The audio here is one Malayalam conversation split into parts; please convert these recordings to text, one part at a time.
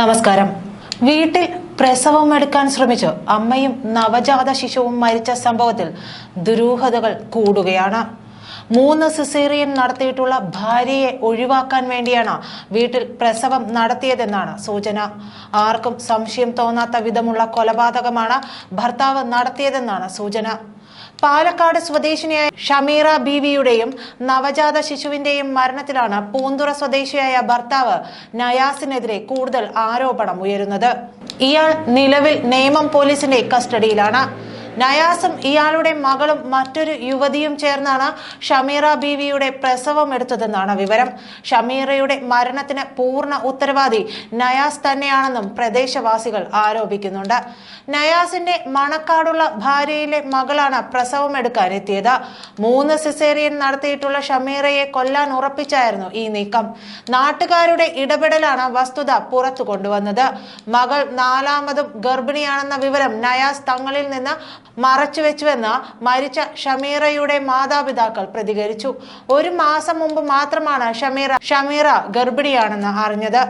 നമസ്കാരം. വീട്ടിൽ പ്രസവം എടുക്കാൻ ശ്രമിച്ച് അമ്മയും നവജാത ശിശുവും മരിച്ച സംഭവത്തിൽ ദുരൂഹതകൾ കൂടുകയാണ്. മൂന്ന് സിസേറിയൻ നടത്തിയിട്ടുള്ള ഭാര്യയെ ഒഴിവാക്കാൻ വേണ്ടിയാണ് വീട്ടിൽ പ്രസവം നടത്തിയതെന്നാണ് സൂചന. ആർക്കും സംശയം തോന്നാത്ത വിധമുള്ള കൊലപാതകമാണ് ഭർത്താവ് നടത്തിയതെന്നാണ് സൂചന. പാലക്കാട് സ്വദേശിനിയായ ഷമീറ ബീവിയുടെയും നവജാത ശിശുവിന്റെയും മരണത്തിലാണ് പൂന്തുറ സ്വദേശിയായ ഭർത്താവ് നയാസിനെതിരെ കൂടുതൽ ആരോപണം ഉയരുന്നത്. ഇയാൾ നിലവിൽ നേമം പോലീസിന്റെ കസ്റ്റഡിയിലാണ്. നയാസും ഇയാളുടെ മകളും മറ്റൊരു യുവതിയും ചേർന്നാണ് ഷമീറ ബീവിയുടെ പ്രസവം എടുത്തതെന്നാണ് വിവരം. ഷമീറയുടെ മരണത്തിന് പൂർണ ഉത്തരവാദി നയാസ് തന്നെയാണെന്നും പ്രദേശവാസികൾ ആരോപിക്കുന്നുണ്ട്. നയാസിന്റെ മണക്കാടുള്ള ഭാര്യയിലെ മകളാണ് പ്രസവം എടുക്കാൻ എത്തിയത്. മൂന്ന് സിസേറിയൻ നടത്തിയിട്ടുള്ള ഷമീറയെ കൊല്ലാൻ ഉറപ്പിച്ചായിരുന്നു ഈ നീക്കം. നാട്ടുകാരുടെ ഇടപെടലാണ് വസ്തുത പുറത്തു കൊണ്ടുവന്നത്. മകൾ നാലാമതും ഗർഭിണിയാണെന്ന വിവരം നയാസ് തങ്ങളിൽ നിന്ന് മറച്ചുവെച്ചുവെന്ന് മരിച്ച ഷമീറയുടെ മാതാപിതാക്കൾ പ്രതികരിച്ചു. ഒരു മാസം മുമ്പ് മാത്രമാണ് ഷമീറ ഷമീറ ഗർഭിണിയാണെന്ന് അറിഞ്ഞത്.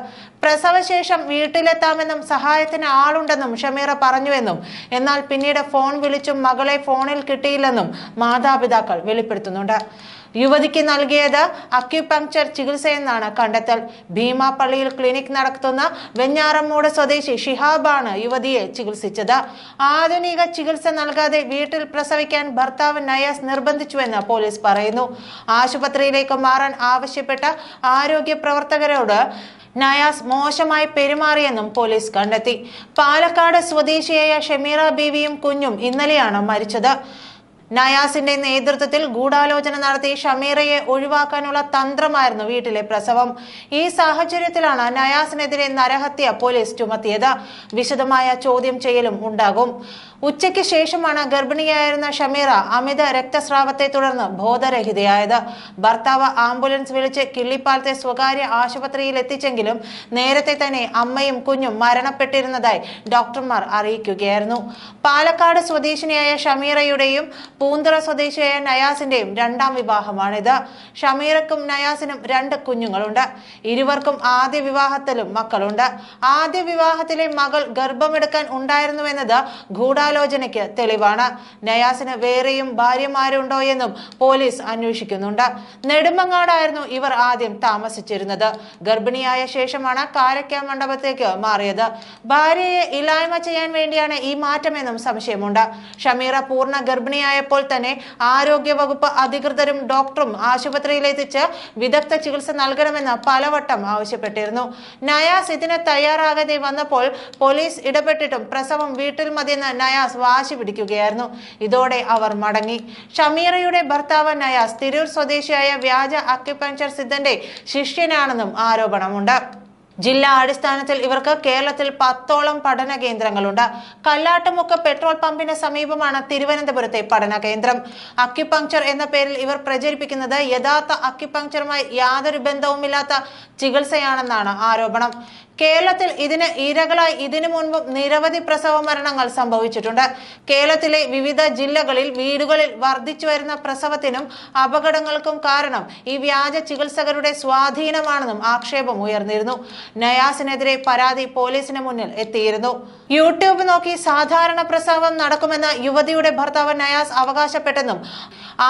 പ്രസവശേഷം വീട്ടിലെത്താമെന്നും സഹായത്തിന് ആളുണ്ടെന്നും ഷമീറ പറഞ്ഞുവെന്നും എന്നാൽ പിന്നീട് ഫോൺ വിളിച്ചും മകളെ ഫോണിൽ കിട്ടിയില്ലെന്നും മാതാപിതാക്കൾ വെളിപ്പെടുത്തുന്നുണ്ട്. യുവതിക്ക് നൽകിയത് അക്യുപങ്ക്ചർ ചികിത്സയെന്നാണ് കണ്ടെത്തൽ. ഭീമാപ്പള്ളിയിൽ ക്ലിനിക് നടത്തുന്ന വെഞ്ഞാറമ്മൂട് സ്വദേശി ഷിഹാബാണ് യുവതിയെ ചികിത്സിച്ചത്. ആധുനിക ചികിത്സ നൽകാതെ വീട്ടിൽ പ്രസവിക്കാൻ ഭർത്താവ് നയാസ് നിർബന്ധിച്ചുവെന്ന് പോലീസ് പറയുന്നു. ആശുപത്രിയിലേക്ക് മാറാൻ ആവശ്യപ്പെട്ട ആരോഗ്യ പ്രവർത്തകരോട് നയാസ് മോശമായി പെരുമാറിയെന്നും പോലീസ് കണ്ടെത്തി. പാലക്കാട് സ്വദേശിയായ ഷമീറ ബീവിയും കുഞ്ഞും ഇന്നലെയാണ് മരിച്ചത്. നയാസിന്റെ നേതൃത്വത്തിൽ ഗൂഢാലോചന നടത്തി ഷമീറയെ ഒഴിവാക്കാനുള്ള തന്ത്രമായിരുന്നു വീട്ടിലെ പ്രസവം. ഈ സാഹചര്യത്തിലാണ് നയാസിനെതിരെ നരഹത്യ പോലീസ് ചുമത്തിയത്. വിശദമായ ചോദ്യം ചെയ്യലും ഉണ്ടാകും. ഉച്ചയ്ക്ക് ശേഷമാണ് ഗർഭിണിയായിരുന്ന ഷമീറ അമിത രക്തസ്രാവത്തെ തുടർന്ന് ബോധരഹിതയായത്. ഭർത്താവ് ആംബുലൻസ് വിളിച്ച് കിള്ളിപ്പാലത്തെ സ്വകാര്യ ആശുപത്രിയിൽ എത്തിച്ചെങ്കിലും നേരത്തെ തന്നെ അമ്മയും കുഞ്ഞും മരണപ്പെട്ടിരുന്നതായി ഡോക്ടർമാർ അറിയിക്കുകയായിരുന്നു. പാലക്കാട് സ്വദേശിനിയായ ഷമീറയുടെയും പൂന്തറ സ്വദേശിയായ നയാസിന്റെയും രണ്ടാം വിവാഹമാണിത്. ഷമീറക്കും നയാസിനും രണ്ട് കുഞ്ഞുങ്ങളുണ്ട്. ഇരുവർക്കും ആദ്യ വിവാഹത്തിലും മക്കളുണ്ട്. ആദ്യ വിവാഹത്തിലെ മകൾ ഗർഭമെടുക്കാൻ ഉണ്ടായിരുന്നുവെന്നത് ഗൂഢാലോചനയ്ക്ക് തെളിവാണ്. നയാസിന് വേറെയും ഭാര്യമാരുണ്ടോ എന്നും പോലീസ് അന്വേഷിക്കുന്നുണ്ട്. നെടുമങ്ങാടായിരുന്നു ഇവർ ആദ്യം താമസിച്ചിരുന്നത്. ഗർഭിണിയായ ശേഷമാണ് കാരക്ക മണ്ഡപത്തേക്ക് മാറിയത്. ഭാര്യയെ ഇല്ലായ്മ ചെയ്യാൻ വേണ്ടിയാണ് ഈ മാറ്റമെന്നും സംശയമുണ്ട്. ഷമീറ പൂർണ ഗർഭിണിയായപ്പോൾ തന്നെ ആരോഗ്യ വകുപ്പ് അധികൃതരും ഡോക്ടറും ആശുപത്രിയിലെത്തിച്ച് വിദഗ്ധ ചികിത്സ നൽകണമെന്ന് പലവട്ടം ആവശ്യപ്പെട്ടിരുന്നു. നയാസ് ഇതിന് തയ്യാറാകാതെ വന്നപ്പോൾ പോലീസ് ഇടപെട്ടിട്ടും പ്രസവം വീട്ടിൽ മതിയെന്ന് നയാസ് വാശി പിടിക്കുകയായിരുന്നു. ഇതോടെ അവർ മടങ്ങി. ഷമീറയുടെ ഭർത്താവ് നയാസ് തിരൂർ സ്വദേശിയായ വ്യാജ അക്യുപഞ്ചർ സിദ്ധന്റെ ശിഷ്യനാണെന്നും ആരോപണമുണ്ട്. ജില്ലാ അടിസ്ഥാനത്തിൽ ഇവർക്ക് കേരളത്തിൽ പത്തോളം പഠന കേന്ദ്രങ്ങളുണ്ട്. കല്ലാട്ടുമുക്ക് പെട്രോൾ പമ്പിന് സമീപമാണ് തിരുവനന്തപുരത്തെ പഠന കേന്ദ്രം. അക്യുപങ്ക്ചർ എന്ന പേരിൽ ഇവർ പ്രചരിപ്പിക്കുന്നത് യഥാർത്ഥ അക്യുപങ്ക്ചറുമായി യാതൊരു ബന്ധവുമില്ലാത്ത ചികിത്സയാണെന്നാണ് ആരോപണം. കേരളത്തിൽ ഇതിന് ഇരകളായി ഇതിനു മുൻപും നിരവധി പ്രസവ മരണങ്ങൾ സംഭവിച്ചിട്ടുണ്ട്. കേരളത്തിലെ വിവിധ ജില്ലകളിൽ വീടുകളിൽ വർദ്ധിച്ചു വരുന്ന പ്രസവത്തിനും അപകടങ്ങൾക്കും കാരണം ഈ വ്യാജ ചികിത്സകരുടെ സ്വാധീനമാണെന്നും ആക്ഷേപം ഉയർന്നിരുന്നു. നയാസിനെതിരെ പരാതി പോലീസിന് മുന്നിൽ എത്തിയിരുന്നു. യൂട്യൂബ് നോക്കി സാധാരണ പ്രസവം നടക്കുമെന്ന യുവതിയുടെ ഭർത്താവ് നയാസ് അവകാശപ്പെട്ടെന്നും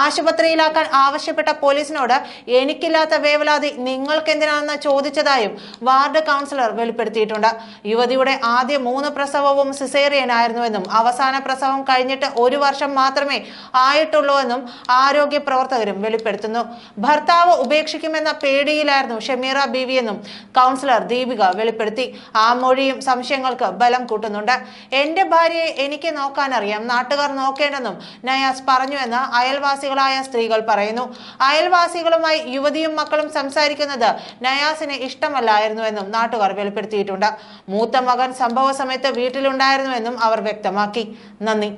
ആശുപത്രിയിലാക്കാൻ ആവശ്യപ്പെട്ട പോലീസിനോട് എനിക്കില്ലാത്ത വേവലാതി നിങ്ങൾക്കെന്തിനാണെന്ന് ചോദിച്ചതായും വാർഡ് കൗൺസിലർ വെളിപ്പെടുത്തിയിട്ടുണ്ട്. യുവതിയുടെ ആദ്യ മൂന്ന് പ്രസവവും സിസേറിയൻ ആയിരുന്നുവെന്നും അവസാന പ്രസവം കഴിഞ്ഞിട്ട് ഒരു വർഷം മാത്രമേ ആയിട്ടുള്ളൂ എന്നും ആരോഗ്യ പ്രവർത്തകരും വെളിപ്പെടുത്തുന്നു. ഭർത്താവ് ഉപേക്ഷിക്കുമെന്ന പേടിയിലായിരുന്നു ഷമീറ ബീവി എന്നും കൗൺസിലർ ദീപിക വെളിപ്പെടുത്തി. ആ മൊഴിയും സംശയങ്ങൾക്ക് ബലം കൂട്ടുന്നുണ്ട്. എന്റെ ഭാര്യയെ എനിക്ക് നോക്കാനറിയാം. നാട്ടുകാർ നോക്കേണ്ടെന്നും നയാസ് പറഞ്ഞുവെന്ന് അയൽവാസികളായ സ്ത്രീകൾ പറയുന്നു. അയൽവാസികളുമായി യുവതിയും മക്കളും സംസാരിക്കുന്നത് നയാസിന് ഇഷ്ടമല്ലായിരുന്നുവെന്നും നാട്ടുകാർ വെളിപ്പെടുത്തിയിട്ടുണ്ട്. മൂത്ത മകൻ സംഭവ സമയത്ത് വീട്ടിലുണ്ടായിരുന്നുവെന്നും അവർ വ്യക്തമാക്കി. നന്ദി.